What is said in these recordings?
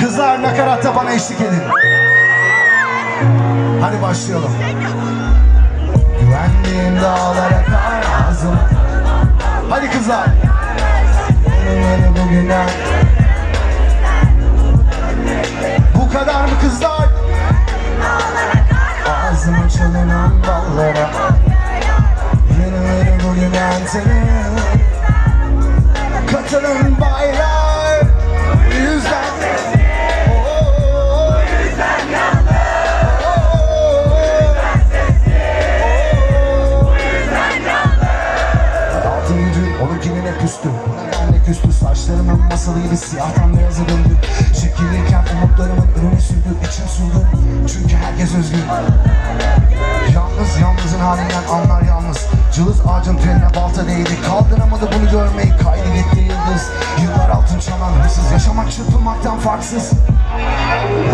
Kızlar nakaratta bana eşlik edin. Hadi başlayalım. Güvendiğim dağlara kar ağzım. Hadi kızlar. Bugünleri bugüne. Bu kadar mı kızlar? Ağzıma çalınan ballara. Yenileri bugüne seni. Katılın baylar. Üstü Buna ben de küstü Saçlarımın masalıydı siyahtan beyaza döndü. Çekilirken umutlarımın önüne sürdü İçim suldu çünkü herkes özgür. Yalnız yalnızın halinden anlar yalnız. Cılız ağacın trenine balta değdi. Kaldıramadı bunu görmeyi kaydı gitti yıldız. Yıllar altın çalan hırsız Yaşamak çırpınmaktan farksız.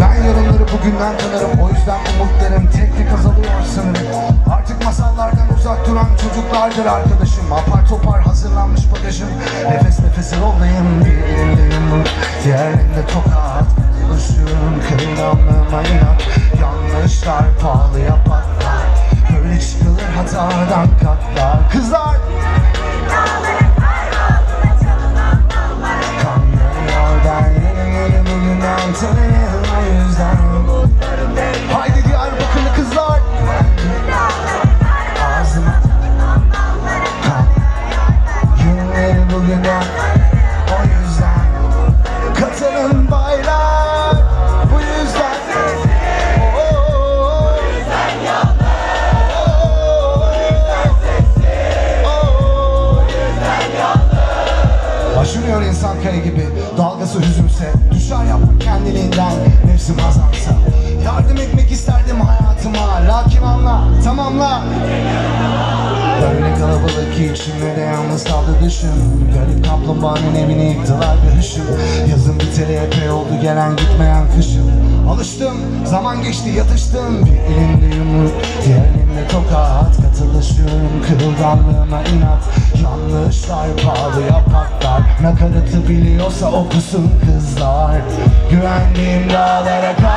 Ben yarınları bugünden tanırım O yüzden umutlarım tek tek azalıyor sanırım. Artık masallardan uzak duran çocuklardır arkadaşım. Apar topar hazırlanmış bagajım. Nefes nefese yoldayım Bir elimde yumruk Diğer elimde tokat Buluşuyorum kırılanlığıma inat. Yanlışlar pahalıya patlar. Böyle çıkılır hatadan katlar. Kızlar Aşırıyor insan kaya gibi Dalgası hüzünse Düşer yapmak kendiliğinden Nefsim azalsa. Yardım etmek isterdim hayatıma Lakin anla tamamla kalabalık içimde de yalnız kaldı düşüm Garip kaplumbağanın evini yıktılar bir hışım. Yazın biteli epey oldu gelen gitmeyen kışım Alıştım zaman geçti yatıştım. Bir elimde yumruk diğer elimde tokat Katılaşıyorum kırılganlığıma inat. Yanlışlar pahalıya patlar Nakaratı biliyorsa okusun kızlar. Güvendiğim dağlara kar